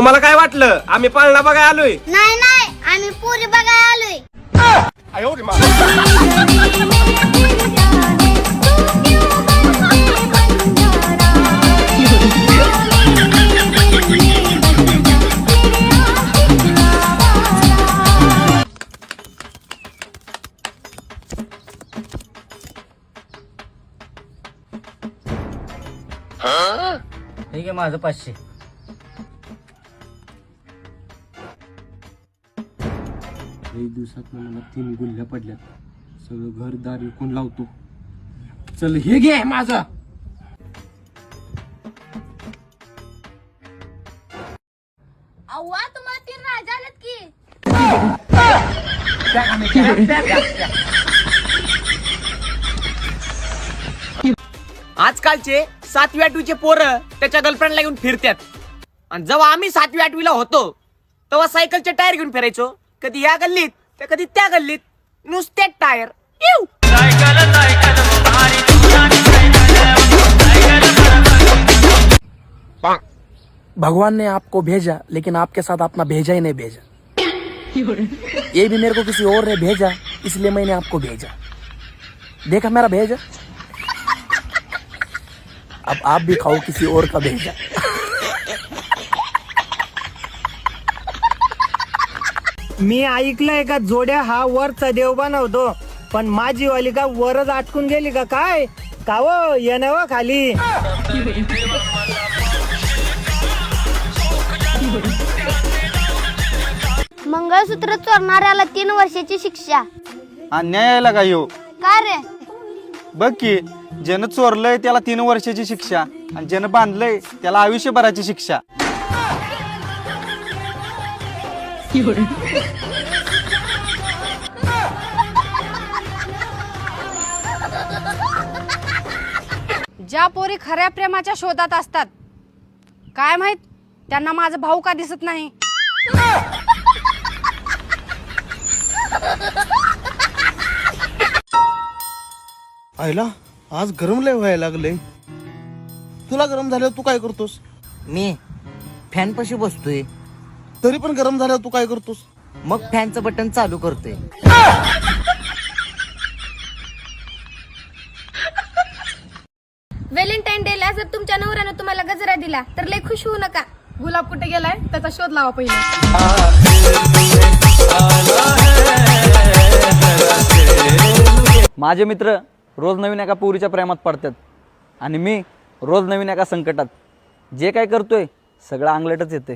तुम्हाला काय वाटलं? आम्ही पाळणा बघाय आलोय. नाही नाही आम्ही पुरी बघायला आलोय. ठीक आहे माझं पाचशे. काही दिवसात मला तीन गुल्ह्या पडल्यात. सगळं घरदार विकून लावतो. चल हे घे माझं. अव्वा तुम्हाला तीन राजा आलेत की? आजकालचे सातवी आठवीचे पोरं त्याच्या गर्लफ्रेंडला घेऊन फिरतात आणि जेव्हा आम्ही सातवी आठवीला होतो तेव्हा सायकलचे टायर घेऊन फिरायचो. या गल्लीत तर कधी त्या गल्लीत. नुसते टायर. भगवान ने आपको भेजा, लेकिन आपके साथ अपना भेजा ही नहीं भेजा। ये भी मेरे को किसी और ने भेजा, इसलिए मैंने आपको भेजा। देखा मेरा भेजा? अब आप भी खाओ किसी और का भेजा। मी ऐकलंय का जोड्या हा वरचा देव बनवतो पण माझी वाली का वरच अटकून गेली का काय? का व येणं व खाली. मंगळसूत्र चोरणाऱ्याला तीन वर्षाची शिक्षा. अन्यायाला काय हो का रे? बघ की ज्यानं चोरलंय त्याला तीन वर्षाची शिक्षा आणि ज्यानं बांधलंय त्याला आयुष्यभराची शिक्षा. ज्या पोरी खऱ्या प्रेमाच्या शोधात असतात काय माहीत त्यांना माझा भाऊ का दिसत नाही? आईला आज गरम लय व्हायला लागले तुला गरम झाल्यावर तू काय करतोस? मी फॅन पशी बसतोय. तरी पण गरम झाल्यावर तू काय करतोस? मग? फॅनचं बटन चालू करतोय. व्हॅलेंटाईन डे ला जर तुमच्या नवऱ्यानं तुम्हाला गजरा दिला तर लय खुश होऊ नका. गुलाब कुठे गेलाय? त्याचा शोध लावा पहिले. माझे मित्र रोज नवीन एका पोरीच्या प्रेमात पडतात आणि मी रोज नवीन एका संकटात. जे काय करतोय सगळं अंगलटच येते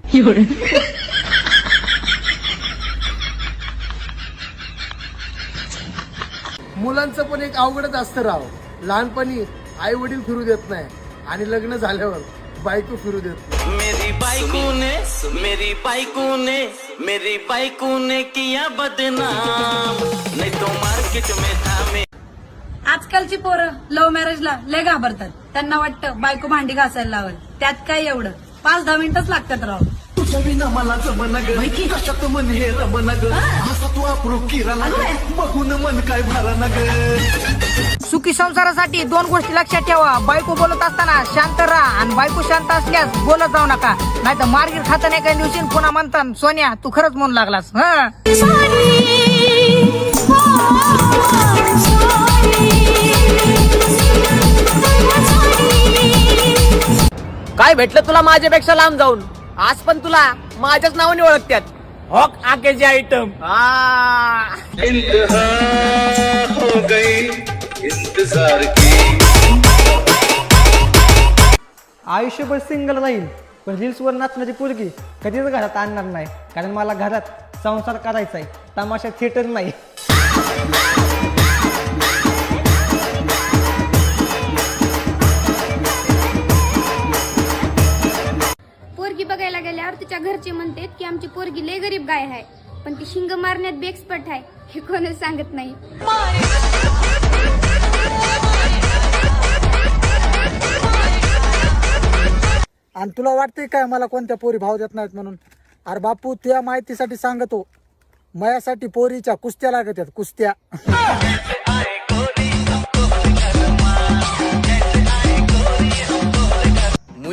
मुलांचं पण एक अवघडच असतं राव. लहानपणी आई वडील फिरू देत नाही आणि लग्न झाल्यावर बायको फिरू देत नाही. मेरी बाइको ने मेरी बाइको ने मेरी बाइको ने किया बदनाम. नहीं तो मार्केट में था मैं आजकालची पोरं लव्ह मॅरेजला लय घाबरतात. त्यांना वाटतं बायको भांडी घासायला लावल. त्यात काय एवढं? पाच दहा मिनिटच लागतात राव. सुखी संसारासाठी दोन गोष्टी लक्षात ठेवा. बायको बोलत असताना शांत राहा आणि बायको शांत असल्यास बोलत जाऊ नका. नाही तर मार्गीर खातं नाही काही दिवशी पुन्हा म्हणतात सोन्या तू खरंच म्हणू लागलास. हा? काय भेटलं तुला माझ्यापेक्षा लांब जाऊन? आज पण तुला माझ्याच नावाने ओळखतात हॉक आकेचे आयटम आयुष्यभर सिंगल राहील पण रील्सवर नाचण्याची पोरगी कधीच घरात आणणार नाही. कारण मला घरात संसार करायचा आहे तमाशा थिएटर नाही. तिच्या घरचे म्हणतात की आमची पोरगी लय गरीब गाय आहे पण ती शिंग मारण्यात बी एक्सपर्ट आहे हे कोणच सांगत नाही. आणि तुला वाटतंय काय मला कोणत्या पोरी भाव देत नाहीत म्हणून? अरे बापू त्या माहितीसाठी सांगतो. मयासाठी पोरीच्या कुस्त्या लागत आहेत कुस्त्या.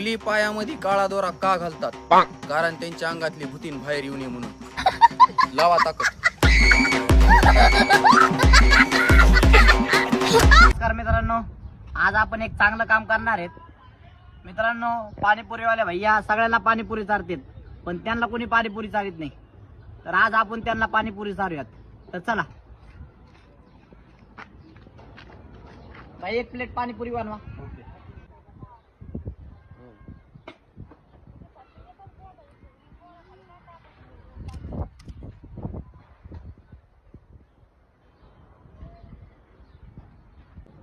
मुली पायामध्ये काळा दोरा का घालतात? कारण त्यांच्या अंगातली भूतीन बाहेर येऊ नये म्हणून. लावा ताकद. नमस्कार मित्रांनो आज आपण एक चांगलं काम करणार आहेत. मित्रांनो पाणीपुरीवाले भैया सगळ्यांना पाणीपुरी चारतात पण त्यांना कोणी पाणीपुरी चारित नाही. तर आज आपण त्यांना पाणीपुरी चारूयात. तर चला. भाई एक प्लेट पाणीपुरी बनवा.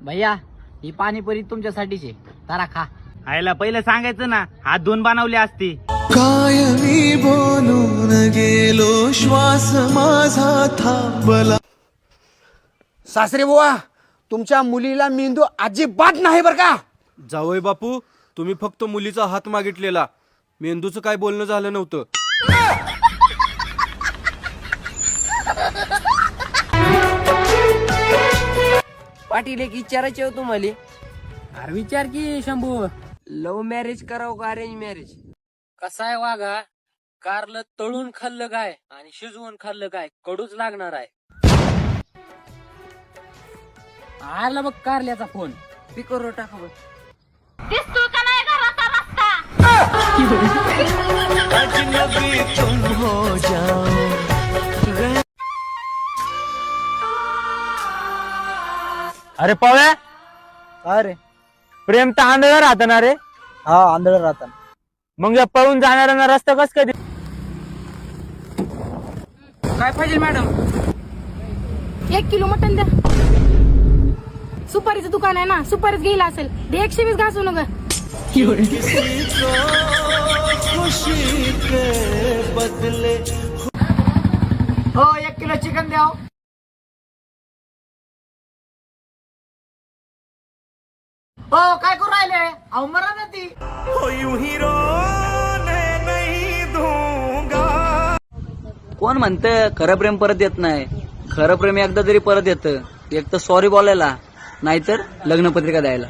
भैया ही पाणीपुरी तुमच्यासाठीच आहे. जरा खा. आयला पहिलं सांगायचं ना हात धुवून बनवली असती. कायमी बोलून गेलो श्वास माझा थांबला. सासरे बुवा तुमच्या मुलीला मेंदू अजिबात नाही बर का? जावय बापू तुम्ही फक्त मुलीचा हात मागितलेला. मेंदूचं काय बोलणं झालं नव्हतं. पाटील एक विचारायचे हो तुम्हाला. अरे विचार की शंभू. लव्ह मॅरेज करावं का अरेंज मॅरेज कसा आहे वाघा? कारलं तळून खाल्लं काय आणि शिजवून खाल्लं काय कडूच लागणार आहे. आला बघ कारल्याचा फोन. स्पीकर टाका बघ. अरे पव्या अरे प्रेम तर आंधळ राहत ना रे. हा आंधळ राहतात मग या पळून जाणाऱ्यांना रस्ता कस कधी? काय पाहिजे मॅडम? एक किलो मटन द्या. सुपारीचं दुकान आहे ना सुपारीच घ्यायला असेल. दे एकशे वीस घासू नका. हो एक किलो चिकन द्या हो. हो काय करू राहिले? अहो मरा ना ती. कोण म्हणतं खरं प्रेम परत येत नाही? खरं प्रेम एकदा तरी परत येतं. एक तर सॉरी बोलायला नाहीतर लग्नपत्रिका द्यायला.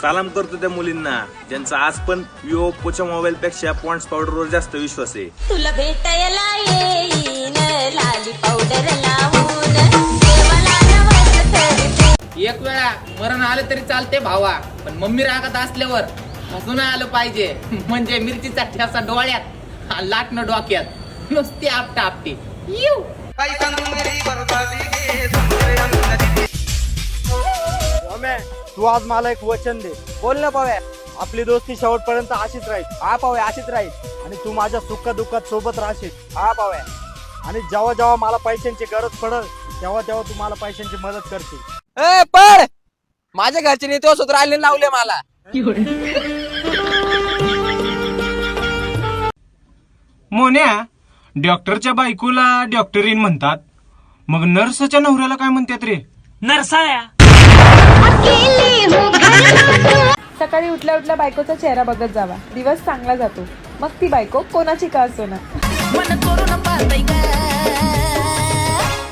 सलाम करतो त्या मुलींना. ज्यांचा आज पण विवो ओप्पोच्या मोबाईल पेक्षा पॉन्ड्स पावडरवर जास्त विश्वास आहे. तुला भेटायला येईन लाली पावडर लावून मरण आलं तरी चालते भावा. पण मम्मी रागात असल्यावर हसून आलं पाहिजे. म्हणजे मिरचीचा ठ्यासा डोळ्यात लाटणं डोक्यात. नुसती आपटा आपटी येऊ तू आज मला एक वचन दे. बोल ना पव्या. आपली दोस्ती शेवटपर्यंत अशीच राहील. हा पाव्या अशीच राहील. आणि तू माझ्या सुख दुःखात सोबत राहशील. हा पाव्या. आणि जेव्हा जेव्हा मला पैशांची गरज पडल तेव्हा तेव्हा तू मला पैशांची मदत करशील. ए पण माझ्या घरचे तो सूत्र आले लावले मला. मोन्या डॉक्टरच्या बायकोला डॉक्टरीन म्हणतात. मग नर्सच्या नवऱ्याला काय म्हणतात रे? सकाळी उठल्या उठल्या बायकोचा चेहरा बघत जावा. दिवस चांगला जातो. मग ती बायको कोणाची का असो ना?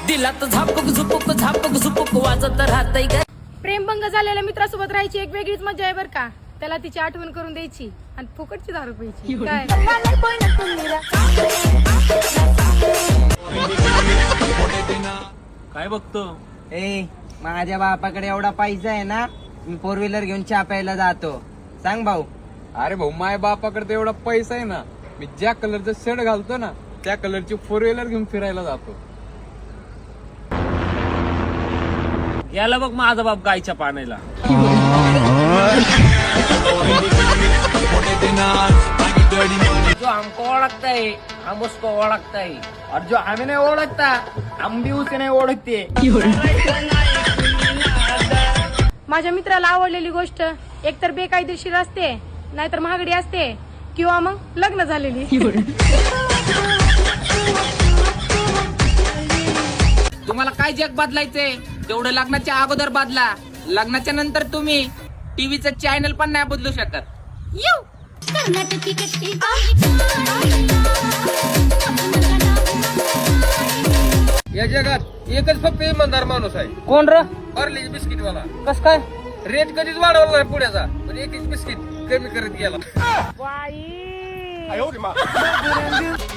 दिलात झापक झुपक झापक झुपक वाजत राहतय ग. प्रेमभंग झालेल्या मित्रासोबत राहायची एक वेगळीच मजा आहे बरं का. त्याला तिची आठवण करून द्यायची आणि फुकटची दारू प्यायची. काय? काय बघतो? ए माझ्या बापाकडे एवढा पैसा आहे ना मी फोर व्हीलर घेऊन चहा प्यायला जातो. सांग भाऊ. अरे भाऊ माझ्या बापाकडे तर एवढा पैसा आहे ना मी ज्या कलरचा शर्ट घालतो ना त्या कलरची फोर व्हीलर घेऊन फिरायला जातो. याला बघ माझा बाप गायच्या पाण्याला. जो हमको ओळखता है हम उसको ओळखता है. और जो हमें नहीं ओळखता हम भी उसे नहीं ओळखते. माझ्या मित्राला आवडलेली गोष्ट एकतर बेकायदेशीर असते नाहीतर महागडी असते किंवा मग लग्न झालेली. तुम्हाला काय जग बदलायचंय? तेवढं लग्नाच्या अगोदर बदला. लग्नाच्या नंतर तुम्ही टीव्हीचं चॅनल पण नाही बदलू शकत. येऊ कर्नाटकी कट्टी या जगात एकच फक्त इमानदार माणूस आहे. कोण र? पार्ले बिस्किट वाला. कस काय? रेट कधीच वाढवला नाही पुण्याचा. पण एक एक बिस्किट कमी करत गेला.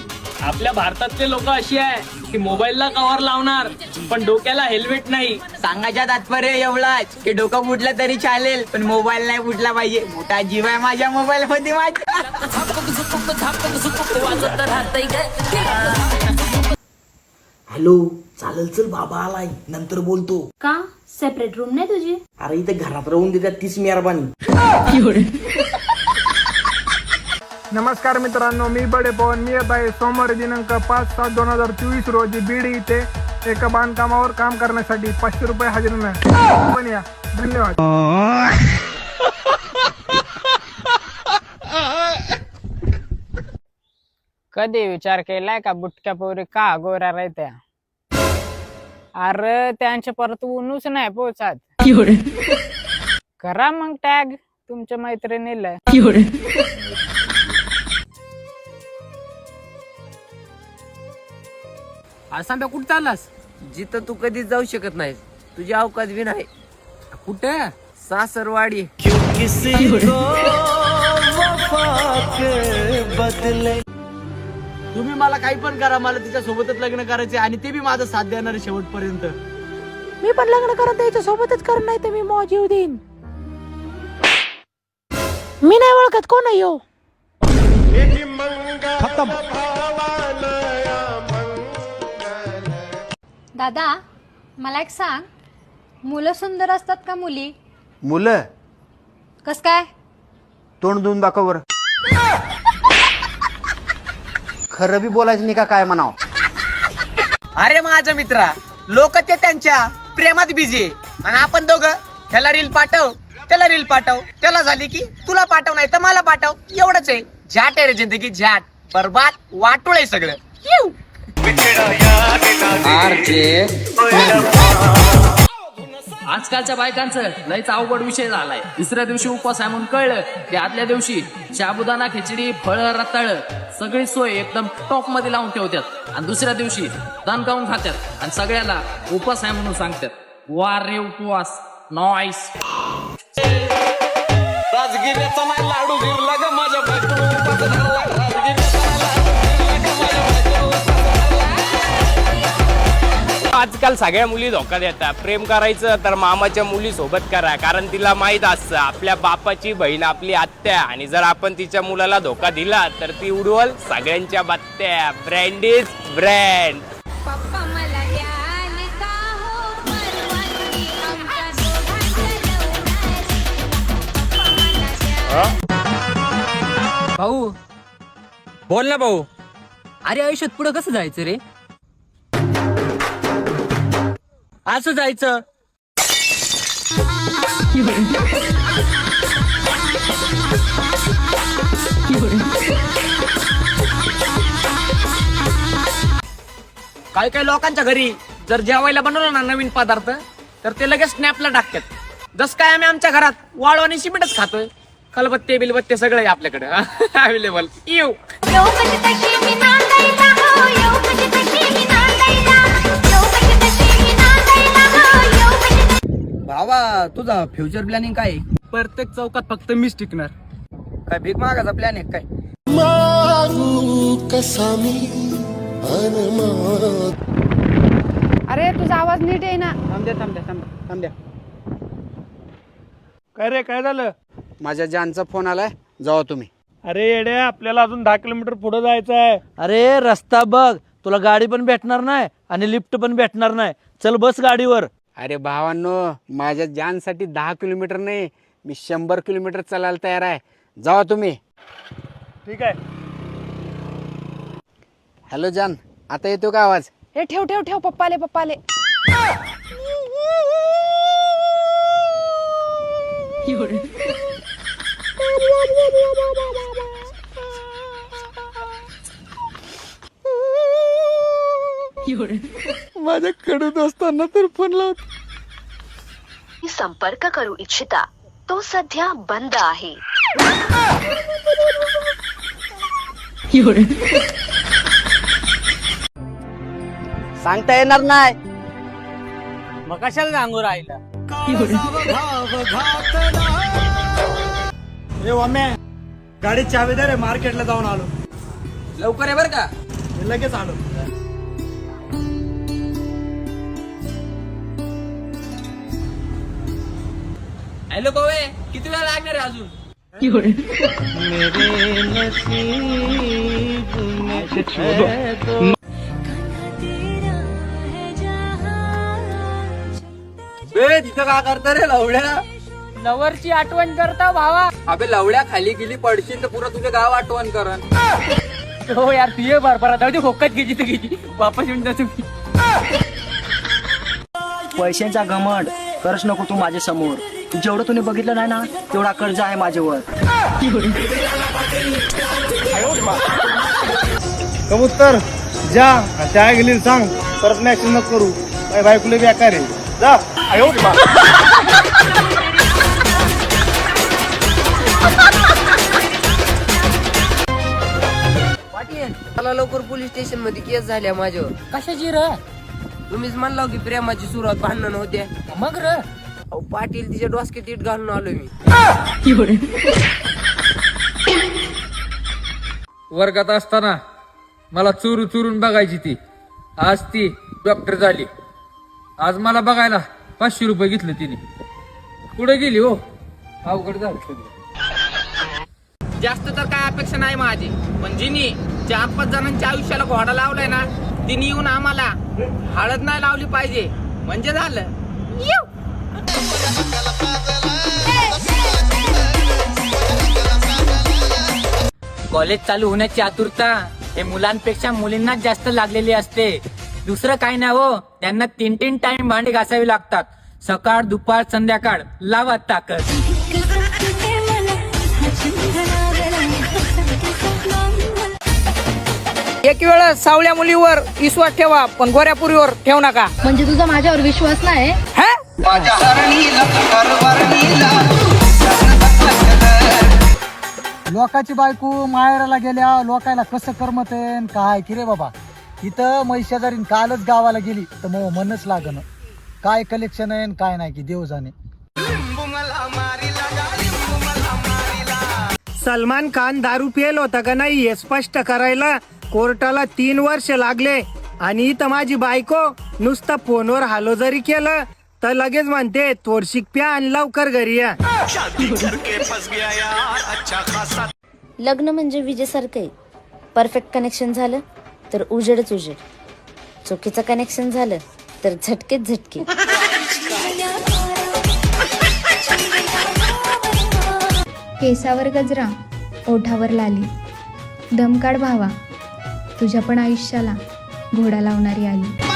आपल्या भारतातले लोक अशी आहे की मोबाईलला कव्हर लावणार पण डोक्याला हेल्मेट नाही. सांगायच्या तात्पर्य एवढाच की डोकं फुटलं तरी चालेल पण मोबाईल नाही फुटला पाहिजे. मोठा जीव आहे माझ्या मोबाईल मध्ये माझ्या. हॅलो चालेल चल बाबा आलाय. नंतर बोलतो. का? सेपरेट रूम नाही तुझी? अरे इथे घरात राहून देतात तीच मेहरबानी. नमस्कार मित्रांनो मी बडे पवन मी येत आहे सोमवारी दिनांक पाच सात दोन हजार चोवीस रोजी बीड इथे एका बांधकामावर काम करण्यासाठी पाचशे रुपये हजेरी पण या. धन्यवाद. कधी विचार केलाय का बुटक्या पोरी का गोऱ्या राहत्या? अरे त्यांच्या परत ऊनच नाही पोचात. करा मग टॅग तुमच्या मैत्रिणीला. सांगा कुठं चाललास? जिथं तू कधीच जाऊ शकत नाही तुझी अवकाश बी नाही. कुठे? सासरवाडी. तुम्ही मला काही पण करा मला तिच्या सोबतच लग्न करायचे आणि ते बी माझं साथ देणार आहे शेवटपर्यंत. मी पण लग्न करत त्याच्या सोबतच कर नाही तर मी मौज येऊ देईन. मी नाही ओळखत कोण आहे यो? दादा मला एक सांग. मुलं सुंदर असतात का मुली? मुलं? कस काय? तोंड देऊन दाखव बरं. खरं बी बोलायचं नाही का काय म्हणाव? अरे माझा मित्रा लोक ते त्यांच्या प्रेमात बिझी आणि आपण दोघं ह्याला रील पाठव त्याला रील पाठव. त्याला झाली की तुला पाठव नाही तर मला पाठव. एवढंच आहे. झाट आहे रे जिंदगी झाट बरबाद वाटोळ आहे सगळं. येऊ. आजकालच्या बायकांचं लयच अवघड विषय झालाय. दुसऱ्या दिवशी उपवास आहे म्हणून कळलं की आदल्या दिवशी शाबुदाना खिचडी फळं रताळ सगळी सोय एकदम टॉपमध्ये लावून ठेवतात. आणि दुसऱ्या दिवशी दण खाऊन खात्यात आणि सगळ्याला उपवास आहे म्हणून सांगतात. वार रे उपवास नॉईस आजकाल सगळ्या मुली धोका देतात प्रेम करायचं तर मामाच्या मुली सोबत करा कारण तिला माहीत असतं आपल्या बापाची बहीण आपली आत्या. आणि जर आपण तिच्या मुलाला धोका दिला तर ती उडवल सगळ्यांच्या बात्या ब्रँड इज ब्रँड हो? भाऊ बोल ना भाऊ. अरे आयुष्यात पुढे कसं जायचं रे? असं जायचं. काही काही लोकांच्या घरी जर जेवायला बनवलं ना नवीन पदार्थ तर ते लगेच स्नॅपला टाकतात. जस काय आम्ही आमच्या घरात वाळू आणि सिमेंटच खातोय खलबत्ते बिलबत्ते सगळे आहे आपल्याकडे अवेलेबल येऊ भावा तुझा फ्युचर प्लॅनिंग काय? प्रत्येक चौकात फक्त मीच टिकणार. काय भीक मागायचा प्लॅन आहे काय? अरे तुझा आवाज नीट आहे ना थांबद्या थांबद्या थांबद्या थांबद्या काय रे काय झालं? माझ्या जानचा फोन आलाय जावा तुम्ही. अरे येडे आपल्याला अजून दहा किलोमीटर पुढे जायचं आहे. अरे रस्ता बघ. तुला गाडी पण भेटणार नाही आणि लिफ्ट पण भेटणार नाही. चल बस गाडीवर. अरे भावांनो माझ्या जानसाठी दहा किलोमीटर नाही मी शंभर किलोमीटर चालायला तयार आहे. जावा तुम्ही. ठीक आहे. हॅलो जान आता येतो का आवाज? हे ठेव ठेव ठेव पप्पाले पप्पाले. माझ्या कडून असताना तर फोन लावत संपर्क करू इच्छिता. तो सध्या बंद आहे. सांगता येणार नाही. मग कशाला सांगू राहिलं वाम्या गाडी चावी दे रे मार्केटला जाऊन आलो. लवकर आहे बरं का. मी लगेच आलो. हॅलो भावे किती वेळ लागणार आहे अजून? तिथं का करता रे लवड्या? लवरची आठवण करता भावा. अबे लवड्या खाली गेली पडशील तर पुरा तुझे गाव आठवण करण हो यार तू ये बरं जाऊ दे होकत घ्यायची तर घ्यायची वापस येऊन जा तुम्ही. पैशांचा घमंड करच नको तू माझ्यासमोर? जेवढं तुम्ही बघितलं नाही ना तेवढा कर्ज आहे माझ्यावर. कबूतर जा त्या गेली सांग. परत मॅच नको करू. माझ्या बायकोला बेकार आहे जा. आयो. पाटील मला लवकर पोलीस स्टेशनमध्ये केस झाल्या माझ्यावर. कशाची र? तुम्हीच म्हणला की प्रेमाची सुरुवात भांडण होते मग र? अहो पाटील तिच्या डोसक्यात इट घालून आलो मी. वर्गात असताना मला चोरू चोरून बघायची ती. आज ती डॉक्टर झाली. आज मला बघायला पाचशे रुपये घेतले तिने. कुठे गेली हो? अवघड झालं जास्त तर काय अपेक्षा नाही माझी. पण जिनी चार पाच जणांच्या आयुष्याला घोडा लावलाय ना तिने येऊन आम्हाला हळद नाही लावली पाहिजे. म्हणजे झालं. कॉलेज चालू होण्याची आतुरता हे मुलांपेक्षा मुलींनाच जास्त लागलेली असते. दुसरं काय नाही हो त्यांना तीन तीन टाइम भांडे घासावे लागतात. सकाळ दुपार संध्याकाळ लावा ताकद. एक वेळ सावळ्या मुलीवर विश्वास ठेवा पण गोऱ्या पुरीवर ठेवू नका. म्हणजे तुझा माझ्यावर विश्वास नाही? लोकाची बायको माहेराला गेल्या लोकायला कसं करमत काय? की रे बाबा इथं महिषाजारीन कालच गावाला गेली तर मग मनच लागन. काय कलेक्शन आहे न काय नाही की देव जाणे. सलमान खान दारू पियल होता का नाही हे स्पष्ट करायला कोर्टाला तीन वर्ष लागले. आणि इथं माझी बायको नुसतं फोनवर हालो जरी केलं. तर लगेच म्हणते थोडशिक प्या आणि लवकर घरी या. लग्न म्हणजे विजेसारखं आहे. परफेक्ट कनेक्शन झालं तर उजेडच उजेड. चुकीचं कनेक्शन झालं तर झटकेच झटके. केसावर गजरा ओठावर लाली. दमकाड भावा तुझ्या पण आयुष्याला घोडा लावणारी आली.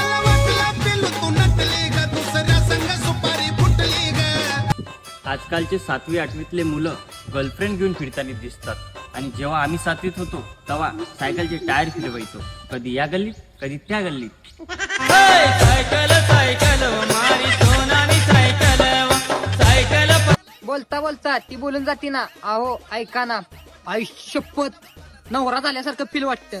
आजकालचे सातवी आठवीतले मुलं गर्लफ्रेंड घेऊन फिरताना दिसतात. आणि जेव्हा आम्ही सातवीत होतो तेव्हा सायकलचे टायर फिरवायचो कधी या गल्लीत कधी त्या गल्लीत. बोलता बोलता ती बोलून जाते ना. अहो ऐका ना. आयुष्यपत नवरा झाल्यासारखं फील वाटतं.